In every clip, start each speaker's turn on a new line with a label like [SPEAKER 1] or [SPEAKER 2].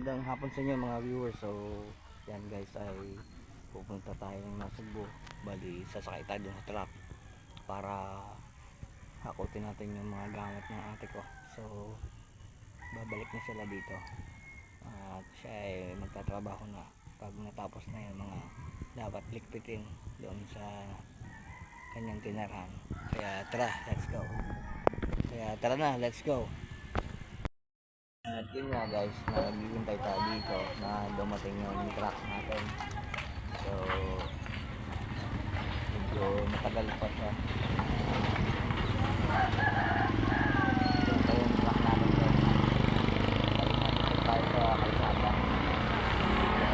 [SPEAKER 1] magandang hapon sa inyo mga viewers. So, yan guys ay pupunta tayo ng Nasugbo. Bali, sasakay tayo dun sa truck para hakutin natin yung mga gamit ng ate ko. So, babalik na sila dito. At siya ay magtatrabaho na pag natapos na yung mga dapat likpitin doon sa kanyang tinarahan. Kaya tara, let's go. Kaya tara na, let's go. At yun nga guys, naghihintay tayo dito na dumating yung truck natin. So, medyo matagal pa siya. Ito yung truck natin guys. Balik natin tayo sa kalsada. Na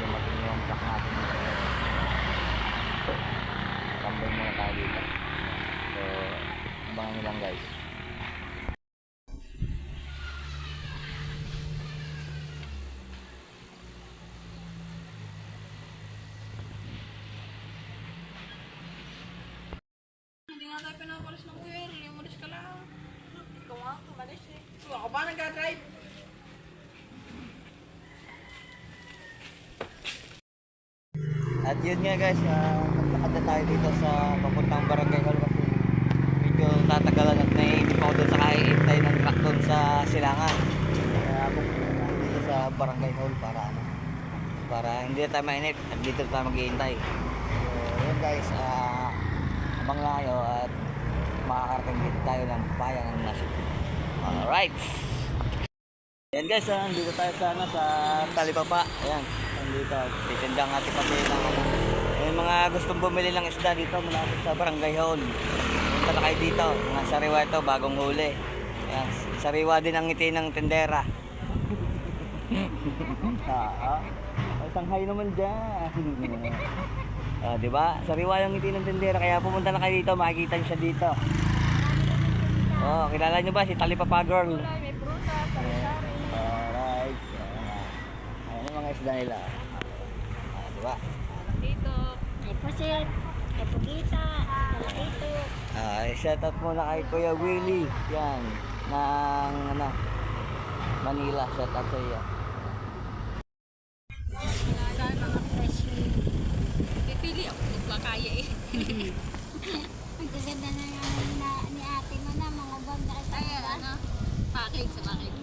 [SPEAKER 1] dumating yung truck natin dito. Tambay muna tayo dito. So, abangan nyo lang guys.
[SPEAKER 2] Hindi nga tayo pinapalis ng kuya, umalis ka lang. Ikaw nga, umalis eh. So, ako ba nag-drive?
[SPEAKER 1] At yun nga guys, uh, naglakad na tayo dito sa papuntang barangay hall kasi medyo tatagalan at naiinip ako doon sa kaihintay ng truck doon sa silangan. Kaya tayo dito sa barangay hall para ano, para hindi na tayo mainip at dito na tayo maghihintay. So yun guys, uh, kayo at makakarating dito tayo ng bayan ng Nasib. Alright! Ayan guys, ah, dito tayo sa, ano, sa Talipapa. Ayan, nandito. Titindang ati pati ng ano. Mga gustong bumili ng isda dito malapit sa Barangay Hall. Punta na kayo dito. Mga sariwa ito, bagong huli. Ayan, sariwa din ang ngiti ng tendera. ah, ay sanghay naman dyan. ah, di ba? Sariwa yung ngiti ng tendera. Kaya pumunta na kayo dito, makikita niyo siya dito. Oh, kilala niyo ba si Talipapa Girl?
[SPEAKER 2] May pruta, sari-sari.
[SPEAKER 1] Alright. Ayan yung mga isda nila. Ah, diba?
[SPEAKER 2] Dito.
[SPEAKER 3] Ay pusit, ay pugita, dito.
[SPEAKER 1] Ah, shout out muna kay Kuya Willie. Yan. Ng ano, Manila. Shout out sa iyo.
[SPEAKER 3] Dahil mga fresh meat.
[SPEAKER 2] Pipili ako, hindi ba kaya eh.
[SPEAKER 3] Ang gaganda na nga na, ni ate mo na mga banda at
[SPEAKER 2] Ay, ano, package sa package.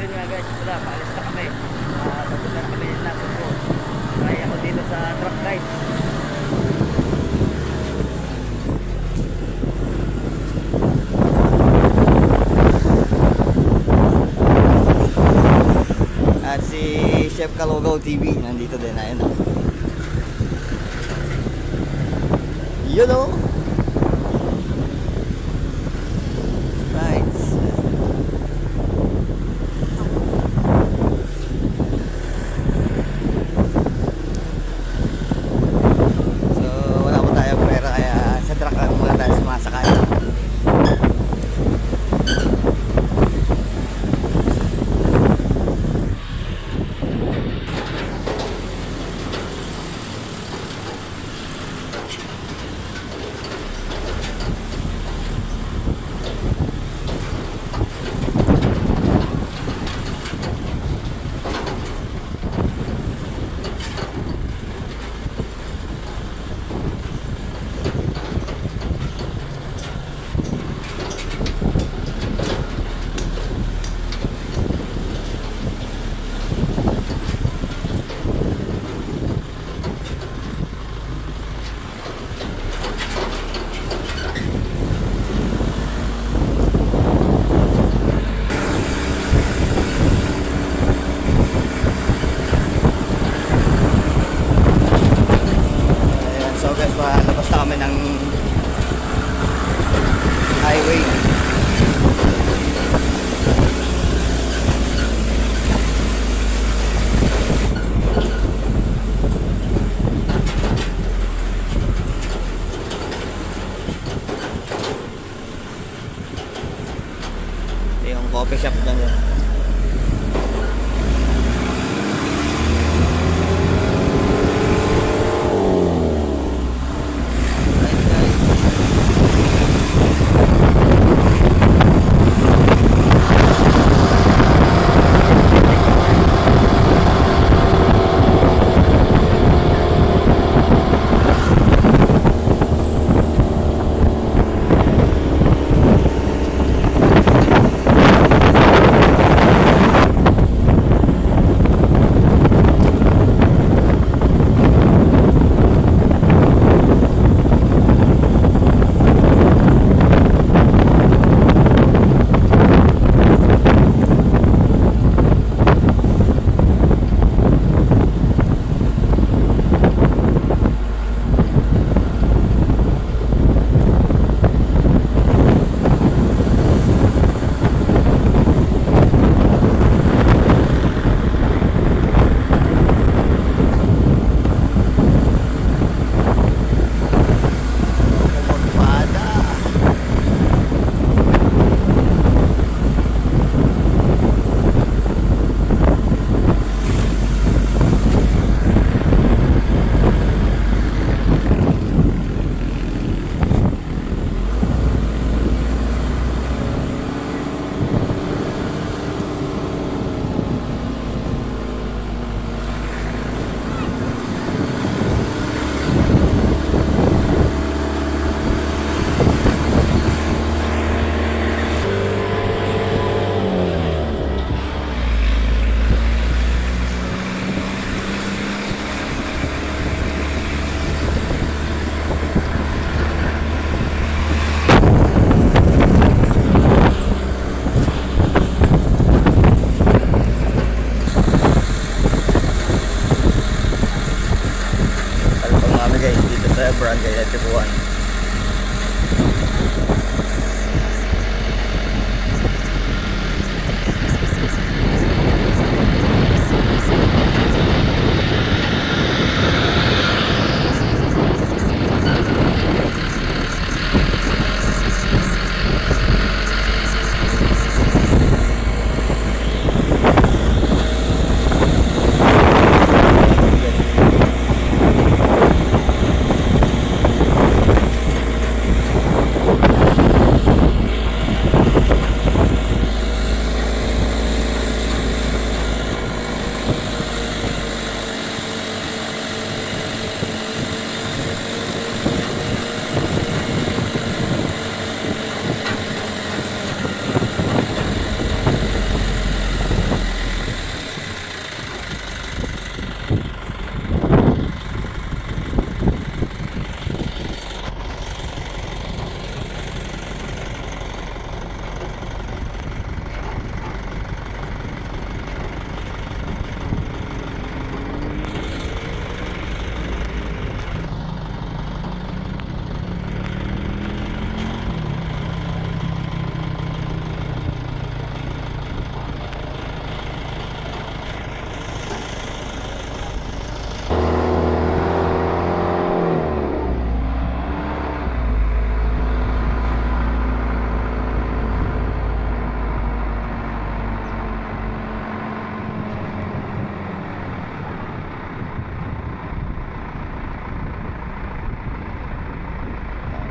[SPEAKER 1] Yun nga guys, wala. Paalis na kami. Ah, papunta na kami ng Nasugbo. Try ako dito sa truck guys. At si Chef Kalogaw TV nandito din ayun. Yun oh. Right. So wala po tayong pera kaya sa truck lang muna tayo sumasakay. Ayan, so guys, palabas na kami ng highway.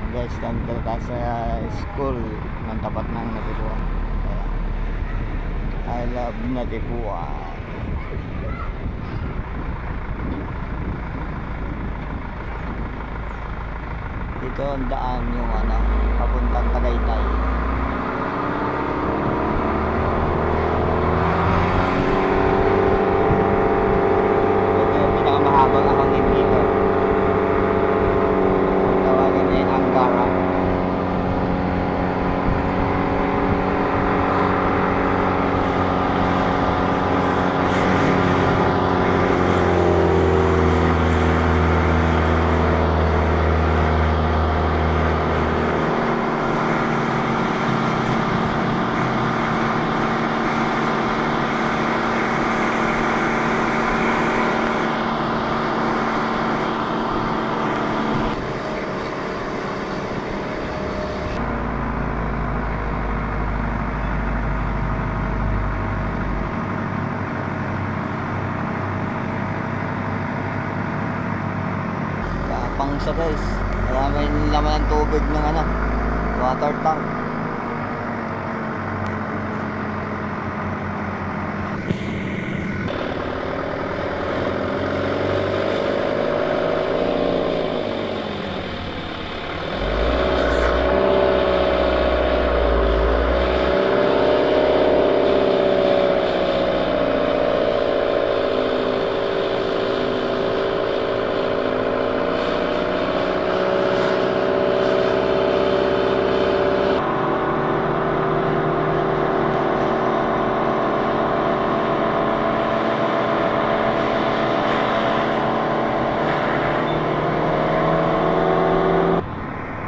[SPEAKER 1] Stand ka tayo sa school ng tapat ng Natipuan. I love Natipuan. Dito ang daan yung ano, papuntang Tagaytay. Ito yung pinakamahabang hangin dito. Obama siya guys. Marami laman ng tubig ng ano, water tank.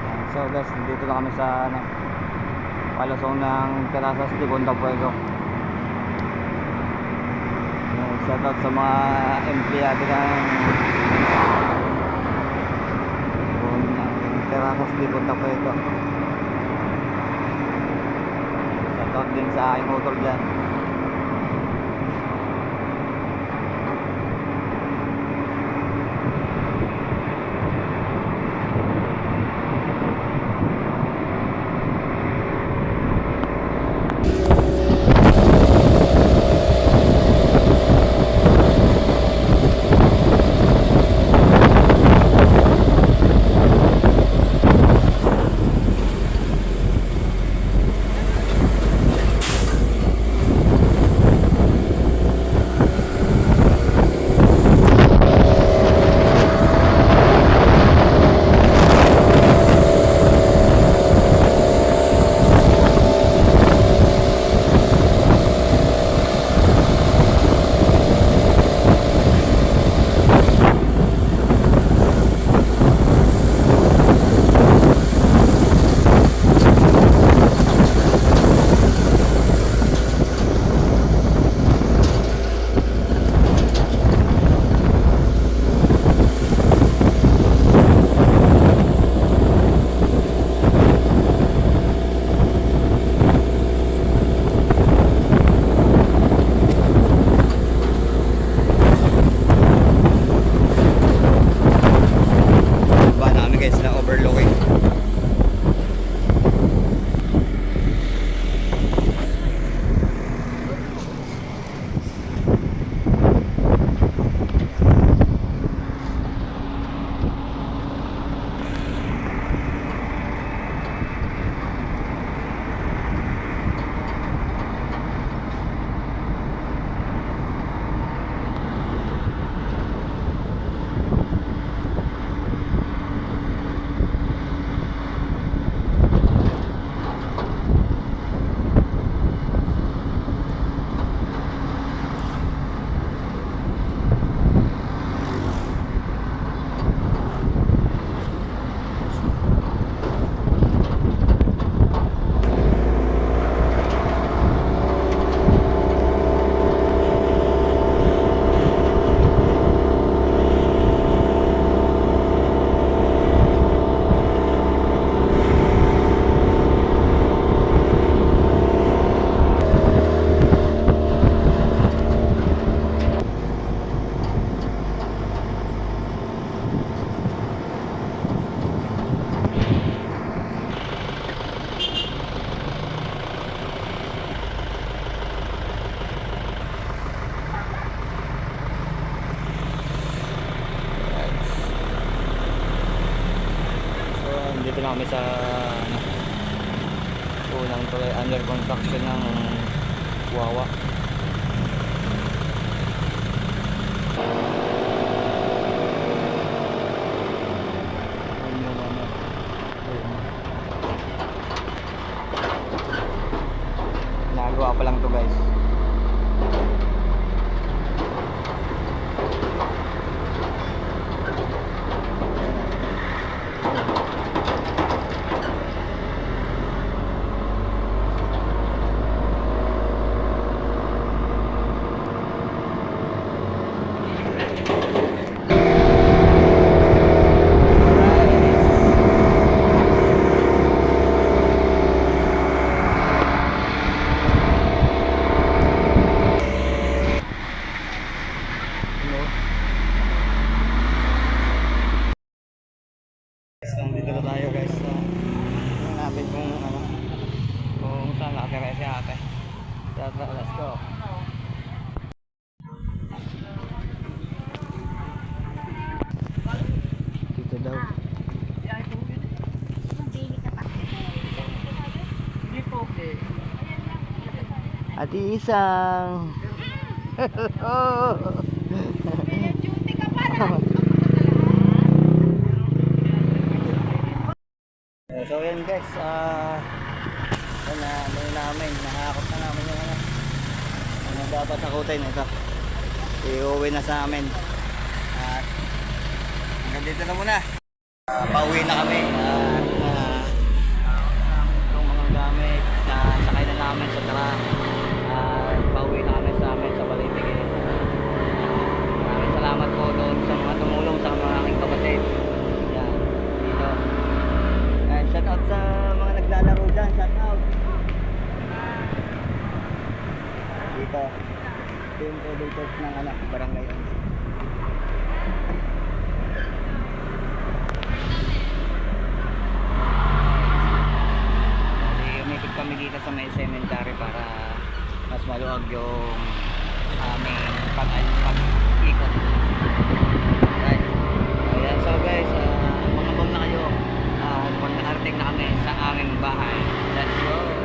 [SPEAKER 1] Ayan, So guys, dito na kami sa ano, palusong ng Puego. Ayan, Shout out sa mga empleyado ng Terasas de Bonda Puego. Shout out din sa aking motor dyan. Na kami sa ano, unang tuloy under construction ng Wawa. Ayun yung ano, ayun. Nagawa pa lang to guys. Ano? Guys, nandito na tayo guys. So, hanapin kung ano, kung nakatira si ate. Tara, let's go. Dito daw. Ate Isang. Hello.
[SPEAKER 2] Duty ka pa na.
[SPEAKER 1] Eh, So yan guys, uh, na ano yun namin, nakakot na namin yung ano. Ano dapat takutin ito. Iuwi na sa amin. At hanggang dito na muna. Ah, pauwi na kami. Ito yung travel ng anak, barangay. umikot kami dito sa may cemetery para mas maluwag yung aming uh, pag-ikot. Ayan, so guys, uh, mga bong na kayo, ah, uh, pag nakarating na kami sa aming bahay. Let's go!